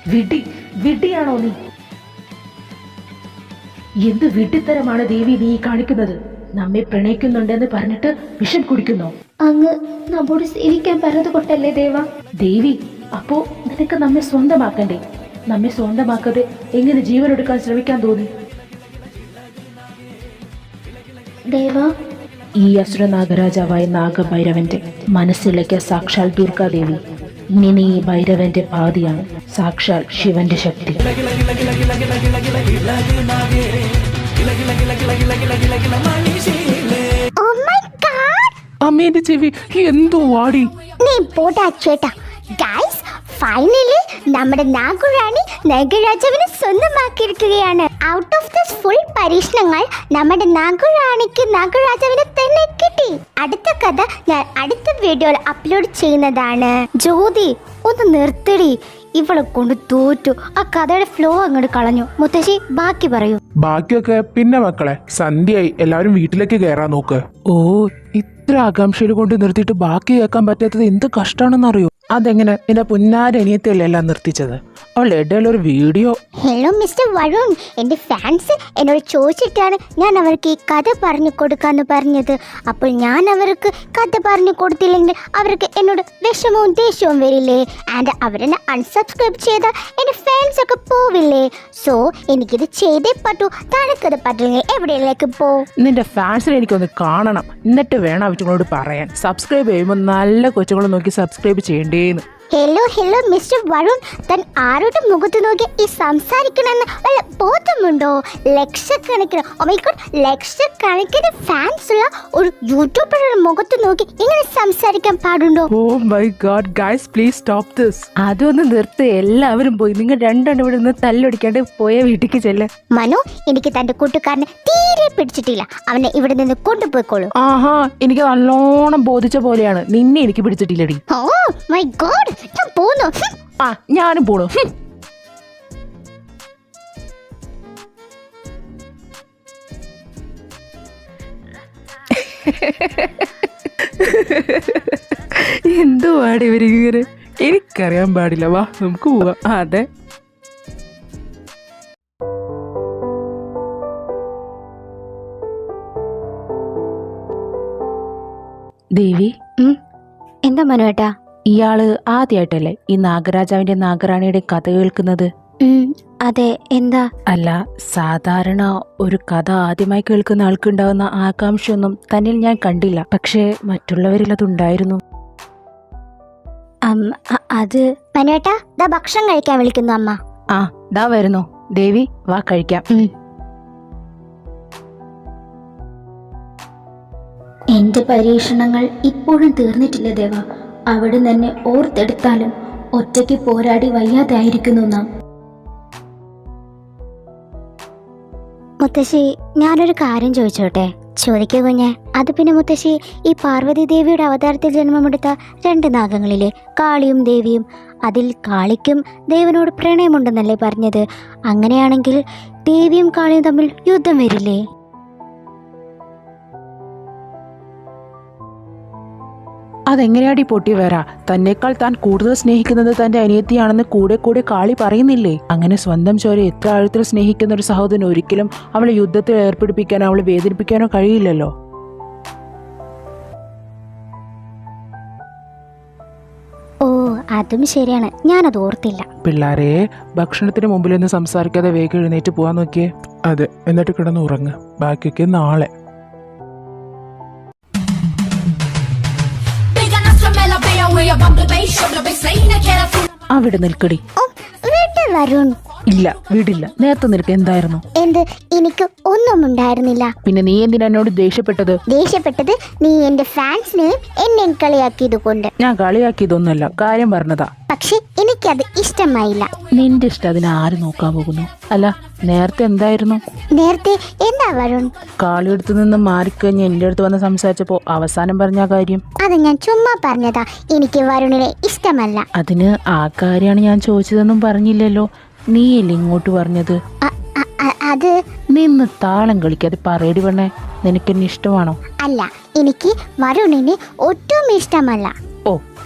VD വിടിയാണോ നീ? എന്ത് വിട്ടിത്തരമാണ് ദേവി നീ കാണിക്കുന്നത്? നമ്മെ പ്രണയിക്കുന്നുണ്ടെന്ന് പറഞ്ഞിട്ട് വിഷം കുടിക്കുന്നു? അങ്ങ് നമ്മോട് സേവിക്കാൻ പറഞ്ഞത് കൊട്ടല്ലേ ദേവ. ദേവി അപ്പോ നിനക്ക് നമ്മെ സ്വന്തമാക്കണ്ടേ? നമ്മെ സ്വന്തമാക്കാതെ എങ്ങനെ ജീവനെടുക്കാൻ ശ്രമിക്കാൻ തോന്നി? ദേവ ഈ അസുര നാഗരാജാവായ നാഗഭൈരവന്റെ മനസ്സിലേക്ക് സാക്ഷാൽ ദുർഗാദേവി. ഇനി നീ ഭൈരവന്റെ പാതിയാണ്. സാക്ഷാൽ ശിവന്റെ ശക്തി. ഓ മൈ ഗാഡ് അമ്മേന്റെ ചെവി എന്തോ വാടി? നീ പോടാ ചേട്ടാ. ഗൈസ് ഫൈനലി നമ്മുടെ നാഗുറാണി നാഗരാജാവിനെ സ്വന്തമാക്കിയിരിക്കുകയാണ്. ഔട്ട് ഓഫ് ദിസ് ഫുൾ പരീക്ഷണങ്ങൾ നമ്മുടെ നാഗുറാണിക്ക് നാഗരാജാവിനെ തന്നെ കിട്ടി. അടുത്ത കഥ ഞാൻ അടുത്ത വീഡിയോയിൽ അപ്ലോഡ് ചെയ്യുന്നതാണ്. ജ്യോതി ഒന്ന് നിർത്തടി. ഇവളെ കൊണ്ട് തോറ്റു. ആ കഥയുടെ ഫ്ലോ അങ്ങോട്ട് കളഞ്ഞു. മുത്തശ്ശി ബാക്കി പറയൂ. ബാക്കിയൊക്കെ പിന്നെ മക്കളെ സന്ധ്യയായി. എല്ലാവരും വീട്ടിലേക്ക് കയറാൻ നോക്ക്. ഓ ഇത്ര ആകാംക്ഷയിൽ കൊണ്ട് നിർത്തിയിട്ട് ബാക്കി കേൾക്കാൻ പറ്റാത്തത് എന്ത് കഷ്ടാണെന്നറിയോ അതെങ്ങനെ? നിന്റെ പുന്നാരനിയത്തല്ലേ എല്ലാം നിർത്തിച്ചത്? അവൾ ഇടയിൽ ഒരു വീഡിയോ ഹലോ മിസ്റ്റർ വരുൺ എന്റെ ഫാൻസ് എന്നോട് ചോദിച്ചിട്ടാണ് ഞാൻ അവർക്ക് ഈ കഥ പറഞ്ഞു കൊടുക്കാന്ന് പറഞ്ഞത്. അപ്പോൾ ഞാൻ അവർക്ക് കഥ പറഞ്ഞു കൊടുത്തില്ലെങ്കിൽ അവർക്ക് എന്നോട് വിഷമവും ദേഷ്യവും വരില്ലേ? ആൻഡ് അവരെന്നെ അൺസബ്സ്ക്രൈബ് ചെയ്ത എന്റെ ഫാൻസ് ഒക്കെ പോവില്ലേ? സോ എനിക്കിത് ചെയ്തേ പറ്റൂ. തനക്കത് പറ്റില്ലെങ്കിൽ എവിടെയിലേക്ക് പോ? നിന്റെ ഫാൻസിനെ എനിക്കൊന്ന് കാണണം. എന്നിട്ട് വേണം അവറ്റങ്ങളോട് പറയാൻ. സബ്സ്ക്രൈബ് ചെയ്യുമ്പോൾ നല്ല കൊച്ചുകൾ നോക്കി subscribe mean hello hello mister Varun താൻ ആരോട് മുഖത്ത് നോക്കി ഈ സംസാരിക്കണമെന്ന് വല്ല ബോധമുണ്ടോ? ലക്ഷക്കണക്കിന് oh my God, ലക്ഷക്കണക്കിന് ഫാൻസ് ഉള്ള ഒരു യൂട്യൂബറുടെ മുഖത്ത് നോക്കി ഇങ്ങനെ സംസാരിക്കാൻ പാടുണ്ടോ? ഓ my God guys please stop this അതൊന്ന് നിർത്ത് എല്ലാവരും പോയി. നിങ്ങൾ രണ്ടെണ്ണം ഇവിടെ നിന്ന് തല്ലൊടിക്കാണ്ട് പോയ വീട്ടിലേക്ക് ചെല്ല. മനു എനിക്ക് തന്റെ കൂട്ടുകാരനെ തീരെ പിടിച്ചിട്ടില്ല. അവനെ ഇവിടെ നിന്ന് കൊണ്ടുപോയിക്കോളൂ. ആഹാ എനിക്ക് നല്ലോണം ബോധിച്ച പോലെയാണ്. നിന്നെ എനിക്ക് പിടിച്ചിട്ടില്ലടി. ഓ മൈ ഗോഡ് പോന്നു. ആ ഞാനും പോണു. എന്തോ പാടി ഇവരിങ്ങനെ എനിക്കറിയാൻ പാടില്ല. വാ നമുക്ക് പോവാം. അതെ. ദേവി. എന്താ മനു ഇയാൾ ആദ്യമായിട്ടല്ലേ ഈ നാഗരാജാവിന്റെ നാഗറാണിയുടെ കഥ കേൾക്കുന്നത്? അതെ. എന്താ? അല്ല സാധാരണ ഒരു കഥ ആദ്യമായി കേൾക്കുന്ന ആൾക്കുണ്ടാവുന്ന ആകാംക്ഷയൊന്നും തന്നിൽ ഞാൻ കണ്ടില്ല. പക്ഷേ മറ്റുള്ളവരിൽ അതുണ്ടായിരുന്നു. അത് പനുവേട്ടാ ദാ ഭക്ഷണം കഴിക്കാൻ വിളിക്കുന്നു അമ്മ. ആ ദാ വരുന്നു. ദേവി വാ കഴിക്കാം. എന്റെ പരീക്ഷണങ്ങൾ ഇപ്പോഴും തീർന്നിട്ടില്ല ദേവ? അവിടെ തന്നെ ഓർത്തെടുത്താലും ഒറ്റയ്ക്ക് പോരാടി വയ്യാതായിരിക്കുന്നു നാം. മുത്തശ്ശി ഞാനൊരു കാര്യം ചോദിച്ചോട്ടെ? ചോദിക്കുക കുഞ്ഞെ. അത് പിന്നെ മുത്തശ്ശി ഈ പാർവതി ദേവിയുടെ അവതാരത്തിൽ ജന്മമെടുത്ത രണ്ട് നാഗങ്ങളിലെ കാളിയും ദേവിയും. അതിൽ കാളിക്കും ദേവനോട് പ്രണയമുണ്ടെന്നല്ലേ പറഞ്ഞത്? അങ്ങനെയാണെങ്കിൽ ദേവിയും കാളിയും തമ്മിൽ യുദ്ധം വരില്ലേ? അതെങ്ങനെയാടി പൊട്ടി വരാ? തന്നെക്കാൾ താൻ കൂടുതൽ സ്നേഹിക്കുന്നത് തന്റെ അനിയത്തിയാണെന്ന് കൂടെ കൂടെ കാളി പറയുന്നില്ലേ? അങ്ങനെ സ്വന്തം ചോര എത്ര ആഴത്തിൽ സ്നേഹിക്കുന്ന ഒരു സഹോദരൻ ഒരിക്കലും അവളെ യുദ്ധത്തിൽ ഏർപ്പെടുപ്പിക്കാനോ അവളെ വേദനിപ്പിക്കാനോ കഴിയില്ലല്ലോ. ഓ അതും ശരിയാണ്. ഞാനത് ഓർത്തില്ല. പിള്ളാരെ ഭക്ഷണത്തിന് മുമ്പിൽ നിന്ന് സംസാരിക്കാതെ വേഗം എഴുന്നേറ്റ് പോവാൻ നോക്കിയേ. അതെ എന്നിട്ട് കിടന്ന് ഉറങ്ങ്. ബാക്കിയൊക്കെ നാളെ. അവിടെ നിൽക്കടി. ഇല്ല വീടില്ല. നേരത്തെ നിനക്ക് എന്തായിരുന്നു? എന്ത്? എനിക്ക് ഒന്നും ഉണ്ടായിരുന്നില്ല. പിന്നെ നീ എന്തിനാ എന്നോട് ദേഷ്യപ്പെട്ടത്? ദേഷ്യപ്പെട്ടത് നീ എന്റെ ഫാൻസിനെയും എന്നെ കളിയാക്കിയത് കൊണ്ട്. ഞാൻ കളിയാക്കിയതൊന്നുമല്ല കാര്യം പറഞ്ഞതാ. പക്ഷെ എനിക്കത് ഇഷ്ടമായില്ല. നിന്റെ ഇഷ്ടം അതിനെ ആര് നോക്കാൻ പോകുന്നു? അല്ല നേരത്തെ എന്തായിരുന്നു? നേരത്തെ എന്താ വരുൺ? കാളിയെടുത്ത് നിന്ന് മാറിക്കഴിഞ്ഞ് എന്റെ അടുത്ത് വന്ന് സംസാരിച്ചപ്പോൾ അവസാനം പറഞ്ഞ ആ കാര്യം? അത് ഞാൻ ചുമ്മാ പറഞ്ഞതാ. എനിക്ക് വരുണിനെ ഇഷ്ടമല്ല. അതിന് ആ കാര്യമാണ് ഞാൻ ചോദിച്ചതെന്നും പറഞ്ഞില്ലല്ലോ. നീയല്ലേ ഇങ്ങോട്ട് പറഞ്ഞത്? അ- അ- അ- അത് നിന്ന് താളം കളിക്കാതെ പറയടി പെണ്ണേ. നിനക്കെന്നെ ഇഷ്ടമാണോ? അല്ല എനിക്ക് വരുണിനെ ഒട്ടും ഇഷ്ടമല്ല.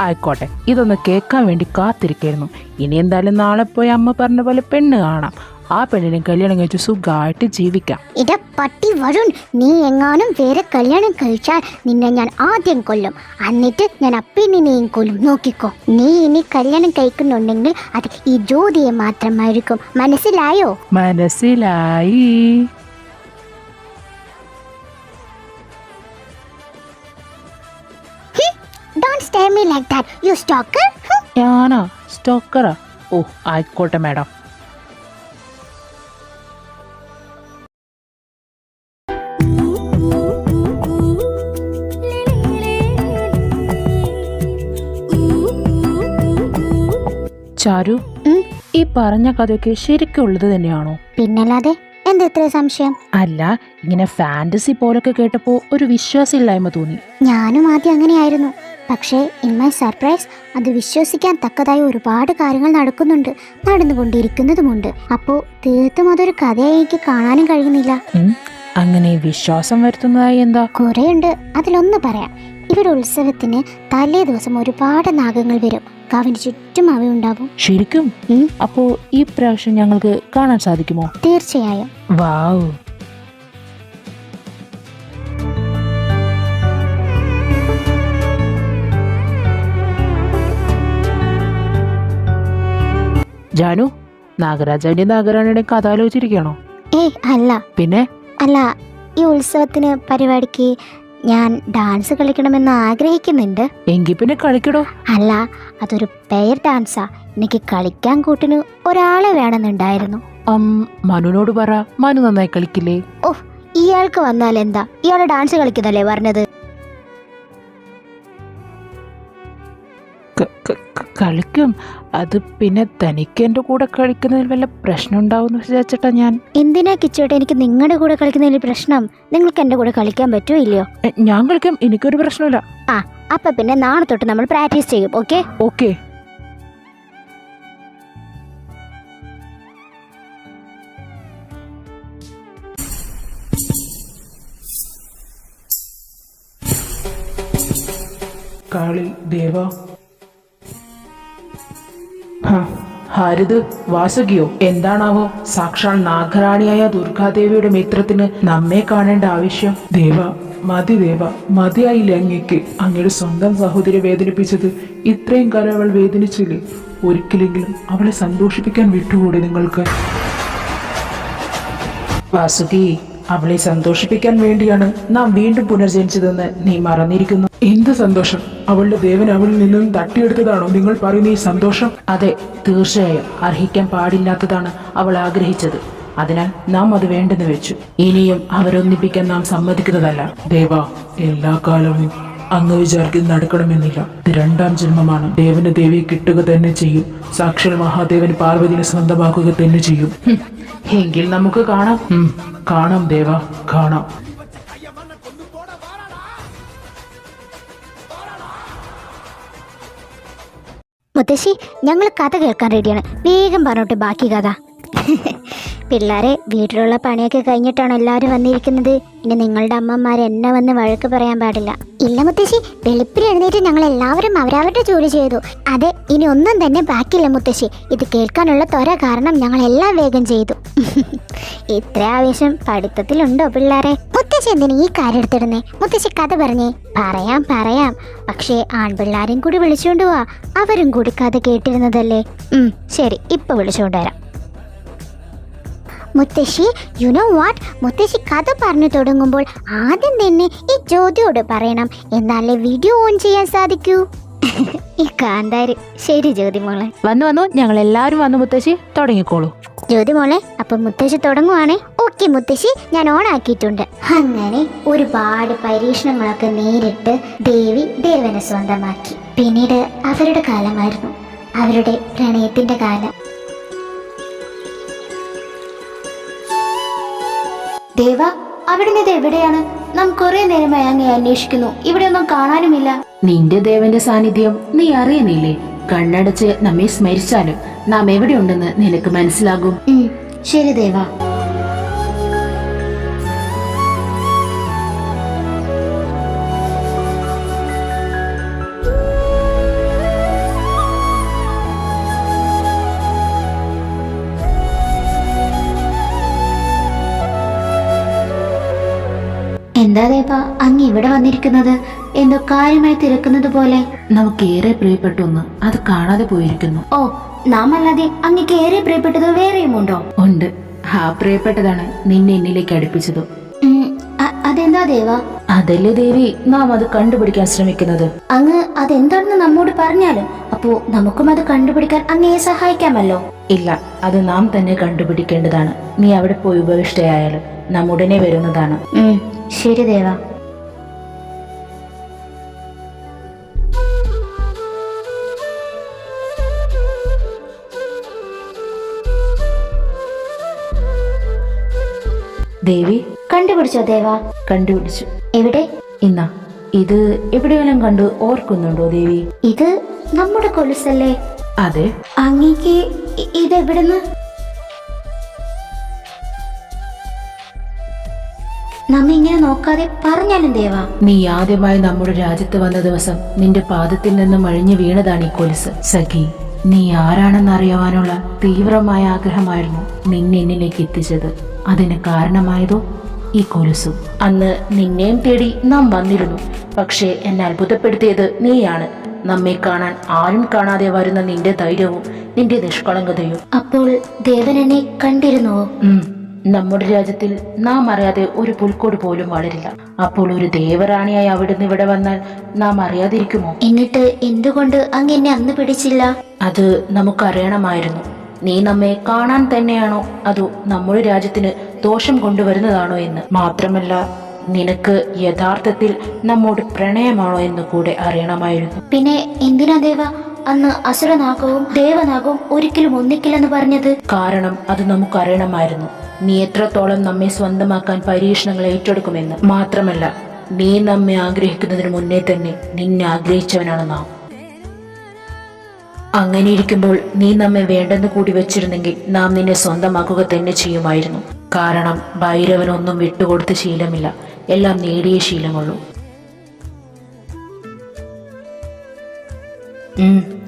ആയിക്കോട്ടെ. ഇതൊന്ന് കേൾക്കാൻ വേണ്ടി കാത്തിരിക്കായിരുന്നു. ഇനി എന്തായാലും നാളെ പോയി അമ്മ പറഞ്ഞ പോലെ പെണ്ണ് കാണാം. ആ പെണ്ണിനെ കല്യാണം കഴിച്ച് സുഖമായിട്ട് ജീവിക്കാം. ഇട പട്ടി വരുൺ നീ എങ്ങാനും വേറെ കല്യാണം കഴിച്ചാൽ നിന്നെ ഞാൻ ആദ്യം കൊല്ലും. എന്നിട്ട് ഞാൻ അപ്പിനെയും കൊല്ലും. നോക്കിക്കോ നീ ഇനി കല്യാണം കഴിക്കുന്നുണ്ടെങ്കിൽ അത് ഈ ജ്യോതിയെ മാത്രമായിരിക്കും. മനസ്സിലായോ? മനസ്സിലായി. Don't stay me like that you stalker ഞാനാ? സ്റ്റോക്കറാ ഓ ആയിക്കോട്ടെ മാഡം ചാരു? ഈ പറഞ്ഞ കഥയൊക്കെ ശരിക്കും ഉള്ളത് തന്നെയാണോ? പിന്നല്ലാതെ എന്താ ഇത്ര സംശയം? അല്ല ഇങ്ങനെ ഫാന്റസി പോലൊക്കെ കേട്ടപ്പോ ഒരു വിശ്വാസമില്ലായ്മ തോന്നി. ഞാനും ആദ്യം അങ്ങനെയായിരുന്നു. പക്ഷേ ഇൻ മൈ സർപ്രൈസ് അത് വിശ്വസിക്കാൻ തക്കതായ ഒരുപാട് കാര്യങ്ങൾ നടക്കുന്നുണ്ട് നടന്നുകൊണ്ടിരിക്കുന്നതുമുണ്ട്. അപ്പോ തീർത്തും അതൊരു കഥയായി എനിക്ക് കാണാനും കഴിയുന്നില്ല. അങ്ങനെ വിശ്വാസം വരുത്തുന്നതായി എന്താ? കുറേയുണ്ട് അതിലൊന്ന് പറയാം. ഇവരുടെ ഉത്സവത്തിന് തലേ ദിവസം ഒരുപാട് നാഗങ്ങൾ വരും. കാവിന് ചുറ്റും അവയുണ്ടാവും. ശരിക്കും? അപ്പോ ഈ പ്രാവശ്യം ഞങ്ങൾക്ക് കാണാൻ സാധിക്കുമോ? തീർച്ചയായും. വാവ് ജാനു നാഗരാജാന്റെ നാഗരാണിയുടെ കഥ ആലോചിച്ചിരിക്കണോ ഏയ് അല്ല. പിന്നെ? അല്ല ഈ ഉത്സവത്തിന് പരിപാടിക്ക് ഞാൻ ഡാൻസ് കളിക്കണമെന്ന് ആഗ്രഹിക്കുന്നുണ്ട്. എങ്കി പിന്നെ കളിക്കടോ? അല്ല അതൊരു പെയർ ഡാൻസാ എനിക്ക് കളിക്കാൻ കൂട്ടിന് ഒരാളെ വേണമെന്നുണ്ടായിരുന്നു. മനുനോട് പറ. മനു നന്നായി കളിക്കില്ലേ? ഓ ഇയാൾക്ക് വന്നാൽ എന്താ? ഇയാളെ ഡാൻസ് കളിക്കുന്നല്ലേ പറഞ്ഞത്? കളിക്കും. അത് പിന്നെ തനിക്ക് എന്റെ കൂടെ കളിക്കുന്നതിൽ വല്ല പ്രശ്നം ഉണ്ടാവും വിചാരിച്ചിട്ടാ ഞാൻ. എന്തിനാ കിച്ചോട്ടെ? എനിക്ക് നിങ്ങളുടെ കൂടെ കളിക്കുന്നതിൽ പ്രശ്നം. നിങ്ങൾക്ക് എന്റെ കൂടെ കളിക്കാൻ പറ്റുമോ ഇല്ലയോ? എ, ഞാൻ കളിക്കാം. എനിക്കൊരു പ്രശ്നമില്ല ആ അപ്പൊ പിന്നെ നാളെ തൊട്ട് നമ്മൾ പ്രാക്ടീസ് ചെയ്യും ഓക്കെ? ഓക്കെ. കാളി ദേവ. ഹരിത് വാസുകിയോ എന്താണാവോ? സാക്ഷാൽ നാഗരാണിയായ ദുർഗാദേവിയുടെ മിത്രത്തിന് നമ്മെ കാണേണ്ട ആവശ്യം. ദേവ മതി ദേവ മതിയായില്ലേ അങ്ങേക്ക്. അങ്ങയുടെ സ്വന്തം സഹോദരി വേദനിപ്പിച്ചത് ഇത്രയും കാലം അവൾ വേദനിച്ചില്ലേ? ഒരിക്കലെങ്കിലും അവളെ സന്തോഷിപ്പിക്കാൻ വിട്ടുകൂടെ നിങ്ങൾക്ക്? വാസുകി അവളെ സന്തോഷിപ്പിക്കാൻ വേണ്ടിയാണ് നാം വീണ്ടും പുനർജനിച്ചതെന്ന് നീ മറന്നിരിക്കുന്നു. എന്ത് സന്തോഷം? അവളുടെ ദേവൻ അവളിൽ നിന്നും തട്ടിയെടുത്തതാണോ നിങ്ങൾ പറയുന്ന ഈ സന്തോഷം? അതെ തീർച്ചയായും അർഹിക്കാൻ പാടില്ലാത്തതാണ് അവൾ ആഗ്രഹിച്ചത്. അതിനാൽ നാം അത് വേണ്ടെന്ന് വെച്ചു. ഇനിയും അവരൊന്നിപ്പിക്കാൻ നാം സമ്മതിക്കുന്നതല്ല. ദേവ എല്ലാ കാലവും അങ്ങ് വിചാരിക്കുന്നത് നടക്കണമെന്നില്ല. ഇത് രണ്ടാം ജന്മമാണ്. ദേവന് ദേവിയെ കിട്ടുക തന്നെ ചെയ്യും. സാക്ഷാൽ മഹാദേവൻ പാർവതിനെ സ്വന്തമാക്കുക തന്നെ ചെയ്യും. എങ്കിൽ നമുക്ക് കാണാം. കാണാം ദേവ കാണാം. മുത്തശ്ശി ഞങ്ങൾ കഥ കേൾക്കാൻ റെഡിയാണ് വേഗം പറഞ്ഞോട്ടെ ബാക്കി കഥ. പിള്ളേരെ വീട്ടിലുള്ള പണിയൊക്കെ കഴിഞ്ഞിട്ടാണ് എല്ലാവരും വന്നിരിക്കുന്നത്. ഇനി നിങ്ങളുടെ അമ്മമാർ എന്നെ വന്ന് വഴക്ക് പറയാൻ പാടില്ല. ഇല്ല മുത്തശ്ശി വെളുപ്പിൽ എഴുന്നേറ്റ് ഞങ്ങൾ എല്ലാവരും അവരവരുടെ ജോലി ചെയ്തു. അതെ ഇനി ഒന്നും തന്നെ ബാക്കിയില്ല മുത്തശ്ശി. ഇത് കേൾക്കാനുള്ള ത്വര കാരണം ഞങ്ങൾ എല്ലാം വേഗം ചെയ്തു. ഇത്ര ആവേശം പഠിത്തത്തിലുണ്ടോ പിള്ളേരെ? മുത്തശ്ശി എന്തിനു ഈ കാര്യം എടുത്തിടുന്നേ? മുത്തശ്ശി കഥ പറഞ്ഞേ. പറയാം പറയാം. പക്ഷേ ആൺപിള്ളാരെയും കൂടി വിളിച്ചുകൊണ്ട് പോവാ അവരും കൂടി കഥ കേട്ടിരുന്നതല്ലേ? ശരി ഇപ്പൊ വിളിച്ചുകൊണ്ട് വരാം. മുത്തശ്ശി യു നോ വാട്ട് മുത്തശ്ശി കഥ പറഞ്ഞു തുടങ്ങുമ്പോൾ ആദ്യം തന്നെ ഈ ജ്യോതിയോട് പറയണം. എന്നാലേ വീഡിയോ ഓൺ ചെയ്യാൻ സാധിക്കൂ. ഈ കാന്താരി. ശരി ജ്യോതി മോളെ. വന്നു വന്നു. ഞങ്ങൾ എല്ലാവരും വന്നു മുത്തശ്ശി. തുടങ്ങിക്കോളൂ. ജ്യോതി മോളെ അപ്പൊ മുത്തശ്ശി തുടങ്ങുവാണേ. ഓക്കെ മുത്തശ്ശി ഞാൻ ഓൺ ആക്കിയിട്ടുണ്ട്. അങ്ങനെ ഒരുപാട് പരീക്ഷണങ്ങളൊക്കെ നേരിട്ട് ദേവി ദേവനെ സ്വന്തമാക്കി. പിന്നീട് അവരുടെ കാലമായിരുന്നു. അവരുടെ പ്രണയത്തിന്റെ കാലം. ദേവ അവിടുന്ന് ഇത് എവിടെയാണ്? നാം കുറെ നേരമായി അങ്ങേ അന്വേഷിക്കുന്നു. ഇവിടെ ഒന്നും കാണാനുമില്ല. നിന്റെ ദേവന്റെ സാന്നിധ്യം നീ അറിയുന്നില്ലേ? കണ്ണടച്ച് നമ്മെ സ്മരിച്ചാലും നാം എവിടെയുണ്ടെന്ന് നിനക്ക് മനസ്സിലാകും. ശരി ദേവ. എന്താ ദേവ അങ്ങ് ഇവിടെ വന്നിരിക്കുന്നത്? എന്തോ കാര്യമായി തിരക്കുന്നത് പോലെ. നമുക്കേറെ പ്രിയപ്പെട്ട ഒന്ന് അത് കാണാതെ പോയിരിക്കുന്നു. ഓ നാം അല്ലാതെ അങ്ങക്ക് ഏറെ പ്രിയപ്പെട്ടത് വേറെയുമുണ്ടോ ഉണ്ട്? ആ പ്രിയപ്പെട്ടതാണ് നിന്നെ എന്നിലേക്ക് അടുപ്പിച്ചത്. അതെന്താ ദേവ? അതല്ലേ ദേവി നാം അത് കണ്ടുപിടിക്കാൻ ശ്രമിക്കുന്നത്. അങ്ങ് അതെന്താണെന്ന് നമ്മോട് പറഞ്ഞാലും അപ്പോ നമുക്കും അത് കണ്ടുപിടിക്കാൻ അങ്ങയെ സഹായിക്കാമല്ലോ. ഇല്ല അത് നാം തന്നെ കണ്ടുപിടിക്കേണ്ടതാണ്. നീ അവിടെ പോയി ഉപവിഷ്ടയായാലും നാം ഉടനെ വരുന്നതാണ്. ശരി ദേവ. ദേവി? കണ്ടുപിടിച്ചോ ദേവ? കണ്ടുപിടിച്ചു. എവിടെ? ഇന്നാ. ഇത് എവിടെയെങ്കിലും കണ്ടു ഓർക്കുന്നുണ്ടോ ദേവി? ഇത് നമ്മുടെ കൊലുസല്ലേ അതെ. അങ്ങേക്ക് ഇതെവിടുന്ന്? നമ്മ ഇങ്ങനെ നോക്കാതെ പറഞ്ഞാലും ദേവാ. നീ ആദ്യമായി നമ്മുടെ രാജ്യത്ത് വന്ന ദിവസം നിന്റെ പാദത്തിൽ നിന്ന് അഴിഞ്ഞു വീണതാണ് ഈ കൊലുസ്. സഖി നീ ആരാണെന്ന് അറിയുവാനുള്ള തീവ്രമായ ആഗ്രഹമായിരുന്നു നിന്നെ എന്നിലേക്ക് എത്തിച്ചത്. അതിന് കാരണമായതോ ഈ കൊലുസും. അന്ന് നിന്നെയും തേടി നാം വന്നിരുന്നു. പക്ഷേ എന്നെ അത്ഭുതപ്പെടുത്തിയത് നീയാണ്. നമ്മെ കാണാൻ ആരും കാണാതെ വരുന്ന നിന്റെ ധൈര്യവും നിന്റെ നിഷ്കളങ്കതയും. അപ്പോൾ ദേവൻ എന്നെ കണ്ടിരുന്നുവോ. നമ്മുടെ രാജ്യത്തിൽ നാം അറിയാതെ ഒരു പുൽക്കോട് പോലും വളരില്ല. അപ്പോൾ ഒരു ദേവറാണിയായി അവിടുന്ന് ഇവിടെ വന്നാൽ നാം അറിയാതിരിക്കുമോ? എന്നിട്ട് എന്തുകൊണ്ട് അങ്ങ് എന്നെ അന്ന് പിടിച്ചില്ല? അത് നമുക്കറിയണമായിരുന്നു. നീ നമ്മെ കാണാൻ തന്നെയാണോ? അതോ നമ്മുടെ രാജ്യത്തിന് ദോഷം കൊണ്ടുവരുന്നതാണോ എന്ന്? മാത്രമല്ല നിനക്ക് യഥാർത്ഥത്തിൽ നമ്മോട് പ്രണയമാണോ എന്ന് കൂടെ അറിയണമായിരുന്നു. പിന്നെ എന്തിനാ ദേവ? അന്ന് അസുരനാഗവും ദേവനാഗവും ഒരിക്കലും ഒന്നിക്കില്ലെന്ന് പറഞ്ഞത്? കാരണം അത് നമുക്കറിയണമായിരുന്നു. നീ എത്രത്തോളം നമ്മെ സ്വന്തമാക്കാൻ പരീക്ഷണങ്ങൾ ഏറ്റെടുക്കുമെന്ന് മാത്രമല്ല നീ നമ്മെ ആഗ്രഹിക്കുന്നതിന് മുന്നേ തന്നെ നിന്നെ ആഗ്രഹിച്ചവനാണ് നാം. അങ്ങനെ ഇരിക്കുമ്പോൾ നീ നമ്മെ വേണ്ടെന്ന് കൂടി വെച്ചിരുന്നെങ്കിൽ നാം നിന്നെ സ്വന്തമാക്കുക തന്നെ ചെയ്യുമായിരുന്നു. കാരണം ഭൈരവനൊന്നും വിട്ടുകൊടുത്ത ശീലമില്ല. എല്ലാം നേടിയ ശീലമുള്ളൂ.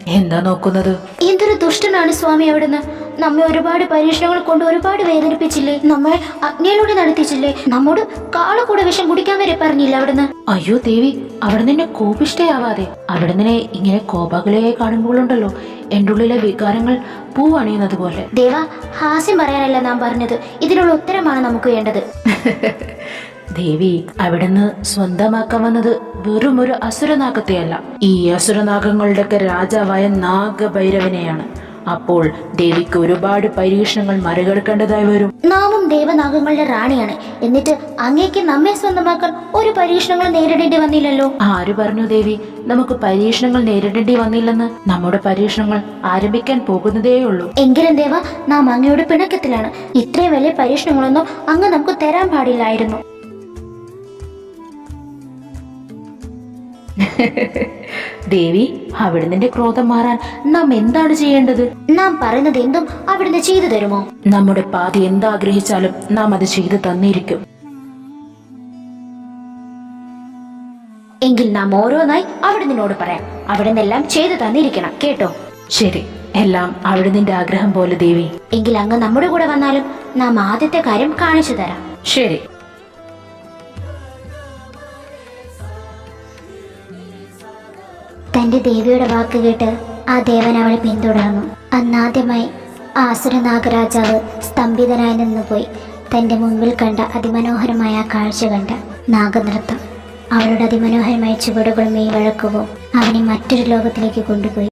എന്താ നോക്കുന്നത്? എന്തൊരു ദുഷ്ടനാണ് സ്വാമി അവിടുന്ന്? നമ്മെ ഒരുപാട് പരീക്ഷണങ്ങൾ കൊണ്ട് ഒരുപാട് വേദനിപ്പിച്ചില്ലേ? നമ്മെ അഗ്നിയിലൂടെ നടത്തിച്ചില്ലേ? നമ്മോട് കാള കൂടെ വിഷം കുടിക്കാൻ വരെ പറഞ്ഞില്ല അവിടുന്ന്? അയ്യോ ദേവി അവിടെ നിന്നെ കോപിഷ്ടയാവാതെ അവിടെ നിന്നെ ഇങ്ങനെ കോപാകുലയായി കാണുമ്പോഴുണ്ടല്ലോ. എന്റെ ഉള്ളിലെ വികാരങ്ങൾ പൂവണിയുന്നത് പോലെ ദേവ ഹാസ്യം പറയാനല്ല നാം പറഞ്ഞത്. ഇതിനുള്ള ഉത്തരമാണ് നമുക്ക് വേണ്ടത്. ദേവി അവിടുന്ന് സ്വന്തമാക്കാൻ വന്നത് വെറും ഒരു അസുരനാഗത്തെയല്ല ഈ അസുരനാഗങ്ങളുടെയൊക്കെ രാജാവായ നാഗഭൈരവനെയാണ്. അപ്പോൾ ദേവിക്ക് ഒരുപാട് പരീക്ഷണങ്ങൾ മറികടക്കേണ്ടതായി വരും. നാമും ദേവനാഗങ്ങളുടെ റാണിയാണ്. എന്നിട്ട് അങ്ങേക്ക് നമ്മെ സ്വന്തമാക്കാൻ ഒരു പരീക്ഷണങ്ങൾ നേരിടേണ്ടി വന്നില്ലല്ലോ? ആര് പറഞ്ഞു ദേവി? നമുക്ക് പരീക്ഷണങ്ങൾ നേരിടേണ്ടി വന്നില്ലെന്ന്. നമ്മുടെ പരീക്ഷണങ്ങൾ ആരംഭിക്കാൻ പോകുന്നതേയുള്ളൂ. എങ്കിലും ദേവ നാം അങ്ങയുടെ പിണക്കത്തിലാണ്. ഇത്രയും വലിയ പരീക്ഷണങ്ങളൊന്നും അങ്ങ് നമുക്ക് തരാൻ പാടില്ലായിരുന്നു. ദേവി അവിടുന്ന് ക്രോധം മാറാൻ നാം എന്താണ് ചെയ്യേണ്ടത്? നാം പറയുന്നത് എന്തും അവിടുന്ന് ചെയ്തു തരുമോ? നമ്മുടെ പാതി എന്താഗ്രഹിച്ചാലും നാം അത് ചെയ്തു തന്നിരിക്കും. എങ്കിൽ നാം ഓരോന്നായി അവിടുന്നോട് പറയാം. അവിടുന്നെല്ലാം ചെയ്തു തന്നിരിക്കണം. കേട്ടോ? ശരി. എല്ലാം അവിടുന്ന് ആഗ്രഹം പോലെ ദേവി. എങ്കിൽ അങ്ങ് നമ്മുടെ കൂടെ വന്നാലും നാം ആദ്യത്തെ കാര്യം കാണിച്ചു തരാം. ശരി. തന്റെ ദേവിയുടെ വാക്ക് കേട്ട് ആ ദേവൻ അവളെ പിന്തുടർന്നു. അന്നാദ്യമായി ആസുര നാഗരാജാവ് സ്തംഭിതനായി നിന്നുപോയി. തന്റെ മുൻപിൽ കണ്ട അതിമനോഹരമായ കാഴ്ച കണ്ട നാഗനൃത്തം. അവളുടെ അതിമനോഹരമായ ചുവടുകളും ഈ വഴക്കുവോ അവനെ മറ്റൊരു ലോകത്തിലേക്ക് കൊണ്ടുപോയി.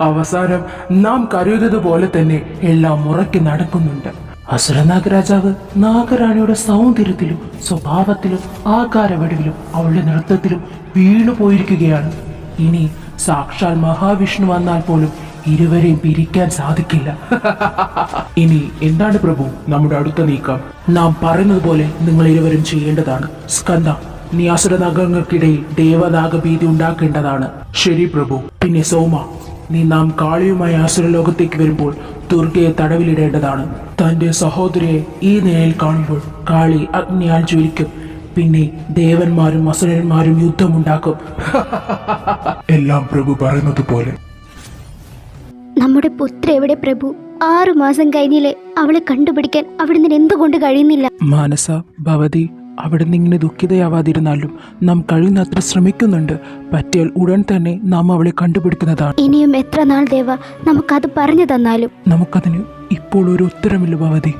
അവസാനം നാം കരുതുന്നത് തന്നെ എല്ലാം മുറയ്ക്ക് നടക്കുന്നുണ്ട് അസുരനാഗരാജാവ് നാഗറാണിയുടെ സൗന്ദര്യത്തിലും സ്വഭാവത്തിലും ആകാരവടിവിലും അവളുടെ നൃത്തത്തിലും വീണു പോയിരിക്കുകയാണ്. ഇനി സാക്ഷാൽ മഹാവിഷ്ണു വന്നാൽ പോലും ഇരുവരെയും പിരിക്കാൻ സാധിക്കില്ല. ഇനി എന്താണ് പ്രഭു നമ്മുടെ അടുത്ത നീക്കം? നാം പറയുന്നത് പോലെ നിങ്ങൾ ഇരുവരും ചെയ്യേണ്ടതാണ്. സ്കന്ദ നീ അസുരനാഗങ്ങൾക്കിടയിൽ ദേവനാഗഭീതി ഉണ്ടാക്കേണ്ടതാണ്. ശരി പ്രഭു. പിന്നെ സോമ നീ നാം കാളിയുമായി അസുരലോകത്തേക്ക് വരുമ്പോൾ ദുർഗയെ തടവിലിടേണ്ടതാണ്. തന്റെ സഹോദരിയെ ഈ നിലയിൽ കാണുമ്പോൾ കാളി അഗ്നിയാൽ ജ്വലിക്കും. പിന്നെ ദേവന്മാരും അസുരന്മാരും യുദ്ധമുണ്ടാക്കും. എല്ലാം പ്രഭു പറയുന്നത് പോലെ. നമ്മുടെ പുത്ര എവിടെ പ്രഭു? ആറു മാസം കഴിഞ്ഞില്ലേ അവളെ കണ്ടുപിടിക്കാൻ അവിടുന്ന് എന്തുകൊണ്ട് കഴിയുന്നില്ല? മാനസ ഭവതി അവിടുന്ന് ഇങ്ങനെ ദുഃഖിതയാവാതിരുന്നാലും നാം കഴിയുന്നത്ര ശ്രമിക്കുന്നുണ്ട്. പറ്റിയാൽ ഉടൻ തന്നെ നാം അവളെ കണ്ടുപിടിക്കുന്നതാണ്. ഇനിയും എത്ര നാൾ ദേവ നമുക്കത് പറഞ്ഞു തന്നാലും? നമുക്കതിന് ഇപ്പോൾ ഒരു ഉത്തരമില്ല ഭവതി.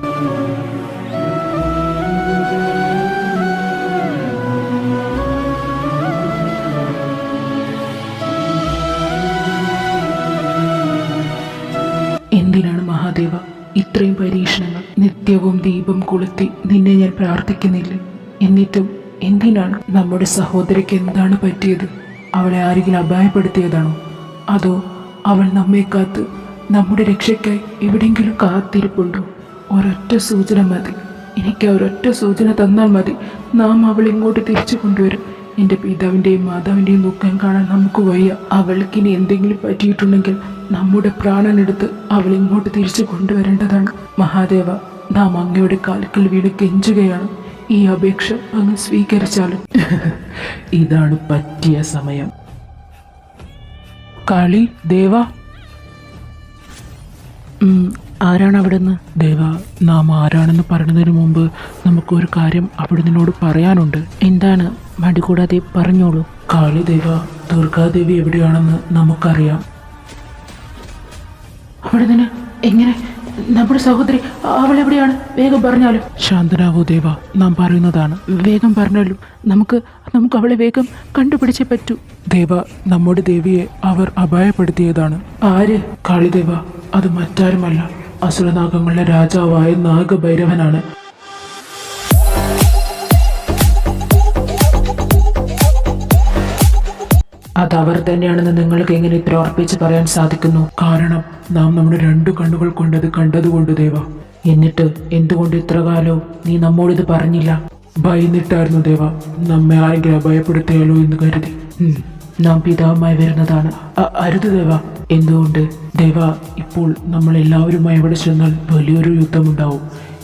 എന്തിനാണ് മഹാദേവ ഇത്രയും പരീക്ഷണങ്ങൾ നിത്യവും ദീപം കൊളുത്തി നിന്നെ ഞാൻ പ്രാർത്ഥിക്കുന്നില്ലേ? എന്നിട്ടും എന്തിനാണ് നമ്മുടെ സഹോദരിക്ക് എന്താണ് പറ്റിയത്? അവളെ ആരെങ്കിലും അപായപ്പെടുത്തിയതാണോ? അതോ അവൾ നമ്മെ കാത്ത് നമ്മുടെ രക്ഷയ്ക്കായി എവിടെയെങ്കിലും കാത്തിരിപ്പുണ്ടോ? ഒരൊറ്റ സൂചന മതി. എനിക്ക് ഒരൊറ്റ സൂചന തന്നാൽ മതി. നാം അവൾ ഇങ്ങോട്ട് തിരിച്ചു കൊണ്ടുവരും. എന്റെ പിതാവിന്റെയും മാതാവിന്റെയും ദുഃഖം കാണാൻ നമുക്ക് വയ്യ. അവൾക്കിനി എന്തെങ്കിലും പറ്റിയിട്ടുണ്ടെങ്കിൽ നമ്മുടെ പ്രാണനെടുത്ത് അവൾ ഇങ്ങോട്ട് തിരിച്ചു കൊണ്ടുവരേണ്ടതാണ്. മഹാദേവ നാം അങ്ങയുടെ കാൽക്കൽ വീട് കെഞ്ചുകയാണ്. ഈ അപേക്ഷ അങ്ങ് സ്വീകരിച്ചാലും. ഇതാണ് പറ്റിയ സമയം. കാളി ദേവ. ആരാണ് അവിടുന്ന്? ദേവ നാം ആരാണെന്ന് പറയുന്നതിന് മുമ്പ് നമുക്കൊരു കാര്യം അവിടുന്നോട് പറയാനുണ്ട്. എന്താണ്? മടി കൂടാതെ പറഞ്ഞോളൂ. കാളി ദേവ ദുർഗാദേവി എവിടെയാണെന്ന് നമുക്കറിയാം. അവിടുന്ന് എങ്ങനെ നമ്മുടെ സഹോദരി അവൾ എവിടെയാണ്? വേഗം പറഞ്ഞാലും. ശാന്തനാവോ ദേവ നാം പറയുന്നതാണ്. വേഗം പറഞ്ഞാലും നമുക്ക് നമുക്ക് അവളെ വേഗം കണ്ടുപിടിച്ചേ പറ്റൂ. ദേവ നമ്മുടെ ദേവിയെ അവർ അപായപ്പെടുത്തിയതാണ്. ആര്? കാളിദേവ അത് മറ്റാരുമല്ല. അസുരനാഗങ്ങളുടെ രാജാവായ നാഗഭൈരവനാണ്. അത് അവർ തന്നെയാണെന്ന് നിങ്ങൾക്ക് എങ്ങനെ ഇത്ര ഉറപ്പിച്ച് പറയാൻ സാധിക്കുന്നു? കാരണം നാം നമ്മുടെ രണ്ടു കണ്ണുകൾ കൊണ്ടത് കണ്ടതുകൊണ്ട് ദേവ. എന്നിട്ട് എന്തുകൊണ്ട് ഇത്ര കാലവും നീ നമ്മോടിത് പറഞ്ഞില്ല? ഭയന്നിട്ടായിരുന്നു ദേവ. നമ്മെ ആരെങ്കിലും ഭയപ്പെടുത്തിയാലോ എന്ന് കരുതി. നാം പിതാവുമായി വരുന്നതാണ്. അരുത് ദേവ. എന്തുകൊണ്ട്? ദേവ ഇപ്പോൾ നമ്മൾ എല്ലാവരുമായി എവിടെ ചെന്നാൽ വലിയൊരു യുദ്ധമുണ്ടാവും.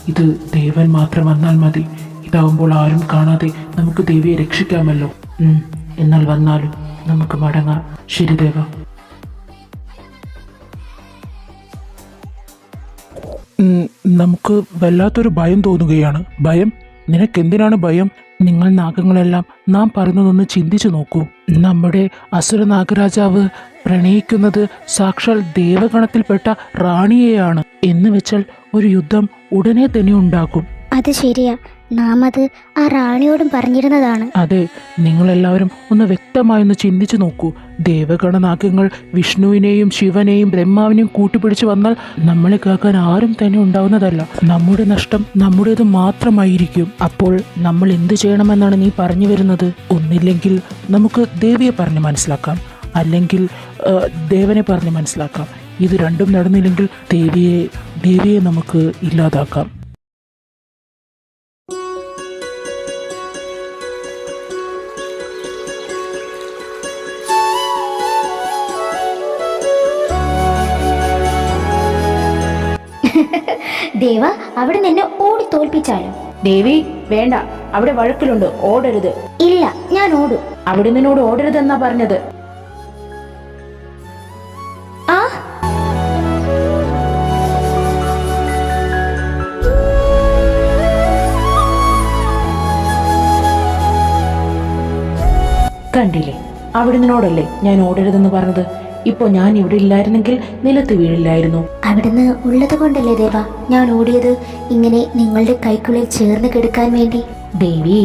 ഇത് ദേവൻ മാത്രം വന്നാൽ മതി. ഇതാവുമ്പോൾ ആരും കാണാതെ നമുക്ക് ദേവിയെ രക്ഷിക്കാമല്ലോ. എന്നാൽ വന്നാലും നമുക്ക് മടങ്ങാം. ശരി ദേവ. നമുക്ക് വല്ലാത്തൊരു ഭയം തോന്നുകയാണ്. ഭയം? നിനക്കെന്തിനാണ് ഭയം? നിങ്ങൾ നാഗങ്ങളെല്ലാം നാം പറയുന്നതൊന്ന് ചിന്തിച്ചു നോക്കൂ. നമ്മുടെ അസുര നാഗരാജാവ് പ്രണയിക്കുന്നത് സാക്ഷാൽ ദേവഗണത്തിൽപ്പെട്ട റാണിയെയാണ്. എന്ന് വെച്ചാൽ ഒരു യുദ്ധം ഉടനെ തന്നെ ഉണ്ടാക്കും. അത് ശരിയാ. നാം അത് ആ റാണിയോടും പറഞ്ഞിരുന്നതാണ്. അതെ നിങ്ങൾ എല്ലാവരും ഒന്ന് വ്യക്തമായി ഒന്ന് ചിന്തിച്ചു നോക്കൂ. ദേവഗണനാഗങ്ങൾ വിഷ്ണുവിനെയും ശിവനെയും ബ്രഹ്മാവിനെയും കൂട്ടിപ്പിടിച്ചു വന്നാൽ നമ്മളെ കേൾക്കാൻ ആരും തന്നെ ഉണ്ടാവുന്നതല്ല. നമ്മുടെ നഷ്ടം നമ്മുടേത് മാത്രമായിരിക്കും. അപ്പോൾ നമ്മൾ എന്തു ചെയ്യണമെന്നാണ് നീ പറഞ്ഞു വരുന്നത്? ഒന്നില്ലെങ്കിൽ നമുക്ക് ദേവിയെ പറഞ്ഞ് മനസ്സിലാക്കാം. അല്ലെങ്കിൽ ദേവനെ പറഞ്ഞ് മനസ്സിലാക്കാം. ഇത് രണ്ടും നടന്നില്ലെങ്കിൽ ദേവിയെ ദേവിയെ നമുക്ക് ഇല്ലാതാക്കാം. ദേവ അവിടെ നിന്നെ ഓടി തോൽപ്പിച്ചാലോ ദേവി വേണ്ട. അവിടെ വഴക്കിലുണ്ട്. ഓടരുത്. ഇല്ല ഞാൻ ഓടും. അവിടെ നിന്നോട് ഓടരുതെന്നാ പറഞ്ഞത്. ആ? കണ്ടില്ലേ? അവിടെ നിന്നോടല്ലേ ഞാൻ ഓടരുതെന്ന് പറഞ്ഞത്? ഇപ്പൊ ഞാൻ ഇവിടെ ഇല്ലായിരുന്നെങ്കിൽ നിലത്ത് വീഴില്ലായിരുന്നു. അവിടുന്ന് ഉള്ളത് കൊണ്ടല്ലേ ദേവ ഞാൻ ഓടിയത്. ഇങ്ങനെ നിങ്ങളുടെ കൈക്കുള്ളിൽ ചേർന്ന് കിടക്കാൻ വേണ്ടി. ദേവി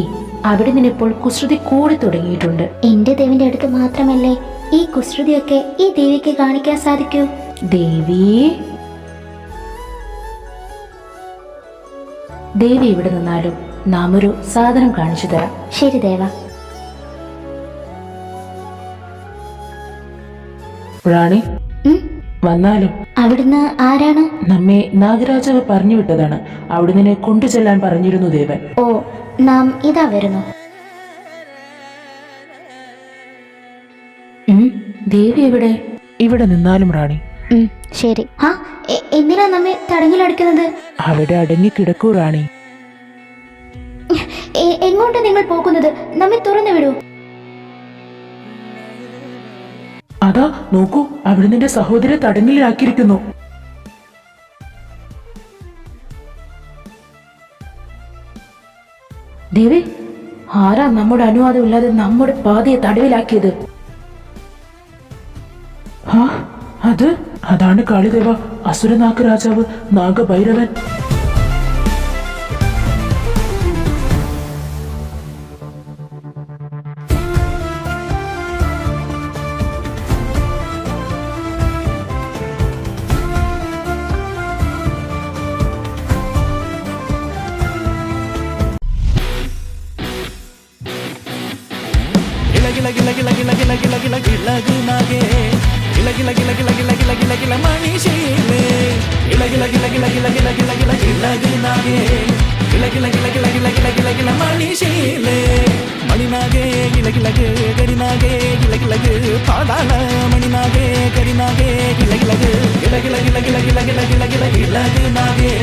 അവിടെ നിന്നിപ്പോൾ കുസൃതി കൂടി തുടങ്ങിയിട്ടുണ്ട്. എന്റെ ദേവിന്റെ അടുത്ത് മാത്രമല്ലേ ഈ കുസൃതിയൊക്കെ ഈ ദേവിക്ക് കാണിക്കാൻ സാധിക്കൂ? ദേവി? ദേവി ഇവിടെ നിന്നാലും നാം ഒരു സാധനം കാണിച്ചു തരാം. ശരി ദേവ. റാണി വന്നാലും? അവിടുന്ന് ആരാണ്? നമ്മെ നാഗരാജാവ് പറഞ്ഞു വിട്ടതാണ്. അവിടുന്ന് കൊണ്ടു കൊണ്ടുചെല്ലാൻ പറഞ്ഞിരുന്നു ദേവൻ. ഓ നാം ഇതാ വരുന്നു. ദേവി എവിടെ? ഇവിടെ നിന്നാലും റാണി. ശരി. ആ എന്തിനാ നമ്മെ തടങ്ങിലടിക്കുന്നത് അവിടെ അടങ്ങി കിടക്കൂ റാണി എങ്ങോട്ടാ നിങ്ങൾ പോകുന്നത്? നമ്മെ തുറന്നു വിടൂ. അതാ നോക്കൂ അവിടെ നിന്റെ സഹോദരെ തടങ്കലിലാക്കിയിരിക്കുന്നു. ദേവി ആരാ നമ്മുടെ അനുവാദം ഇല്ലാതെ നമ്മുടെ പാതയെ തടവിലാക്കിയത്? അത് അതാണ് കാളിദേവ അസുരനാഗ രാജാവ് നാഗഭൈരവൻ. அழகு நகே இலகில கில கில கில கில கில கில மணிஷிலே இலகில கில கில கில கில கில கில இலகு நகே கில கில கில கில கில கில கில கில மணிஷிலே மணிநாகே இலகிலகு கரிநாகே இலகிலகு பாதாள மணிநாகே கரிநாகே இலகிலகு இலகில கில கில கில கில கில கில இலகு நாகே